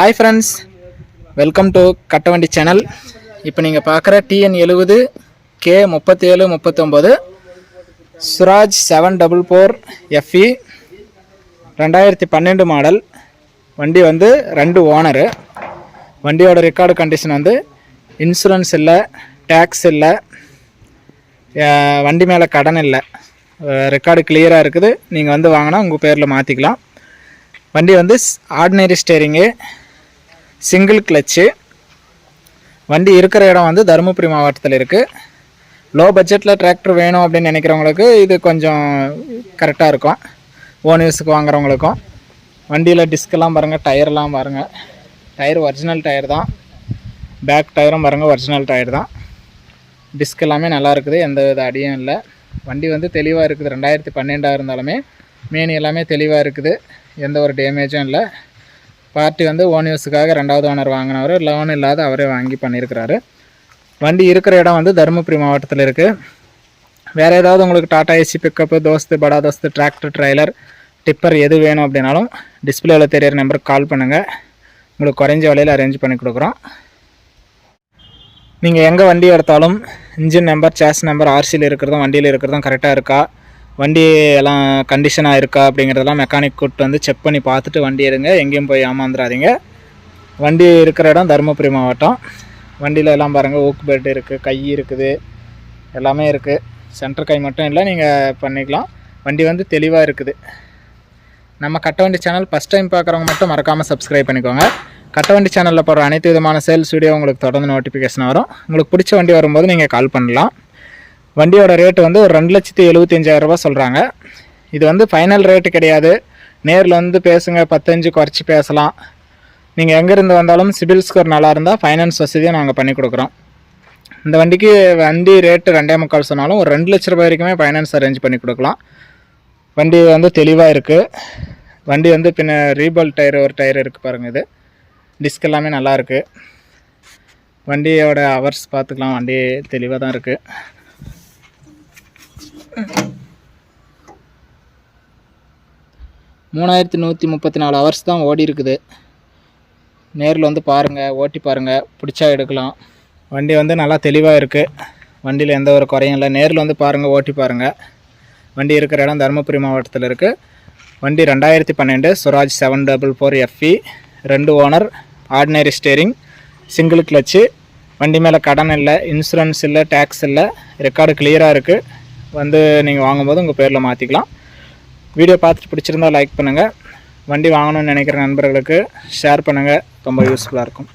Hi friends welcome to Kattavandi channel இப்போ நீங்கள் பார்க்குற டிஎன் எழுபது கே முப்பத்தேழு முப்பத்தொம்போது Swaraj seven double four FE ரெண்டாயிரத்தி பன்னெண்டு மாடல் வண்டி வந்து ரெண்டு ஓனரு வண்டியோட ரெக்கார்டு கண்டிஷன் வந்து இன்சூரன்ஸ் இல்லை டேக்ஸ் இல்லை வண்டி மேலே கடன் இல்லை. ரெக்கார்டு கிளியராக இருக்குது. நீங்கள் வந்து வாங்கினா உங்கள் பேரில் மாற்றிக்கலாம் வண்டி வந்து ஆர்டினரி ஸ்டேரிங்கு சிங்கிள் கிளச்சு வண்டி இருக்கிற இடம் வந்து தருமபுரி மாவட்டத்தில் இருக்குது லோ பட்ஜெட்டில் டிராக்டர் வேணும் அப்படின்னு நினைக்கிறவங்களுக்கு இது கொஞ்சம் கரெக்டாக இருக்கும். ஓன் யூஸுக்கு வாங்குறவங்களுக்கும். வண்டியில் டிஸ்கெல்லாம் பாருங்கள் டயர்லாம் பாருங்கள் டயர் ஒரிஜினல் டயர் தான். பேக் டயரும் பாருங்கள் ஒரிஜினல் டயர் தான். டிஸ்க் எல்லாமே நல்லா இருக்குது எந்த வித அடியும் இல்லை. வண்டி வந்து தெளிவாக இருக்குது ரெண்டாயிரத்தி பன்னெண்டாக இருந்தாலுமே. மீன் எல்லாமே தெளிவாக இருக்குது. எந்த ஒரு டேமேஜும் இல்லை. பார்ட்டி வந்து ஓன் யூஸுக்காக ரெண்டாவது ஓனர் வாங்கினவர் லோன் இல்லாத அவரே வாங்கி பண்ணியிருக்கிறாரு வண்டி இருக்கிற இடம் வந்து தருமபுரி மாவட்டத்தில் இருக்குது வேறு ஏதாவது உங்களுக்கு டாடா ஏசி பிக்கப்பு தோஸ்து படா தோஸ்து டிராக்டர் ட்ரைலர் டிப்பர் எது வேணும் அப்படின்னாலும் டிஸ்பிளேவில் தெரியிற நம்பருக்கு கால் பண்ணுங்கள் உங்களுக்கு குறைஞ்ச விலையில் அரேஞ்ச் பண்ணி கொடுக்குறோம். நீங்கள் எங்கே வண்டி எடுத்தாலும் இன்ஜின் நம்பர் சேஸ் நம்பர் ஆர்சியில் இருக்கிறதும் வண்டியில் இருக்கிறதும் கரெக்டாக இருக்கா? வண்டி எல்லாம் கண்டிஷனாக இருக்கா அப்படிங்கிறதெல்லாம் மெக்கானிக் கூப்பிட்டு வந்து செக் பண்ணி பார்த்துட்டு வண்டி எடுங்க. எங்கேயும் போய் ஏமாந்துடாதீங்க வண்டி இருக்கிற இடம் தருமபுரி மாவட்டம். வண்டியில் எல்லாம் பாருங்கள் ஓக்கு பெட் இருக்குது கை இருக்குது எல்லாமே இருக்குது சென்டர் கை மட்டும் இல்லை நீங்கள் பண்ணிக்கலாம். வண்டி வந்து தெளிவாக இருக்குது. நம்ம கட்ட வண்டி சேனல் ஃபஸ்ட் டைம் பார்க்குறவங்க மட்டும் மறக்காமல் சப்ஸ்கிரைப் பண்ணிக்கோங்க. கட்டவண்டி சேனலில் போகிற அனைத்து விதமான சேல்ஸ் வீடியோ உங்களுக்கு தொடர்ந்து நோட்டிஃபிகேஷன் வரும். உங்களுக்கு பிடிச்ச வண்டி வரும்போது நீங்கள் கால் பண்ணலாம். வண்டியோட ரேட்டு வந்து ஒரு ரெண்டு லட்சத்தி எழுபத்தஞ்சாயிரம் ரூபா சொல்கிறாங்க இது வந்து ஃபைனல் ரேட்டு கிடையாது. நேரில் வந்து பேசுங்க பத்தஞ்சு குறைச்சி பேசலாம். நீங்கள் எங்கேருந்து வந்தாலும் சிபில் ஸ்கோர் நல்லா இருந்தால் ஃபைனான்ஸ் வசதியும் நாங்கள் பண்ணி கொடுக்குறோம். இந்த வண்டிக்கு வண்டி ரேட்டு ரெண்டே முக்கால் சொன்னாலும் ஒரு ரெண்டு லட்ச ரூபாய் வரைக்குமே ஃபைனான்ஸ் அரேஞ்ச் பண்ணி கொடுக்கலாம். வண்டி வந்து தெளிவாக இருக்குது வண்டி வந்து பின்ன ரீபால் டயர் ஒரு டயர் இருக்குது பாருங்கள் இது. டிஸ்க் எல்லாமே நல்லாயிருக்கு வண்டியோட ஹவர்ஸ் பார்த்துக்கலாம். வண்டி தெளிவாக தான் இருக்குது மூணாயிரத்தி நூற்றி முப்பத்தி நாலு ஹவர்ஸ் தான் ஓடி இருக்குது. நேரில் வந்து பாருங்கள் ஓட்டி பாருங்கள் பிடிச்சா எடுக்கலாம். வண்டி வந்து நல்லா தெளிவாக இருக்குது வண்டியில் எந்த ஒரு குறையும் இல்லை. நேரில் வந்து பாருங்கள் ஓட்டி பாருங்கள் வண்டி இருக்கிற இடம் தருமபுரி மாவட்டத்தில் இருக்குது வண்டி ரெண்டாயிரத்தி பன்னெண்டு Swaraj seven double four FE ரெண்டு owner ordinary steering single clutch வண்டி மேலே கடன் இல்லை இன்சூரன்ஸ் இல்லை டேக்ஸ் இல்லை. ரெக்கார்டு கிளியராக இருக்குது வந்து நீங்கள் வாங்கும்போது உங்கள் பேரில் மாற்றிக்கலாம் வீடியோ பார்த்துட்டு பிடிச்சிருந்தா லைக் பண்ணுங்கள் வண்டி வாங்கணும்னு நினைக்கிற நண்பர்களுக்கு ஷேர் பண்ணுங்கள் ரொம்ப யூஸ்ஃபுல்லாக இருக்கும்.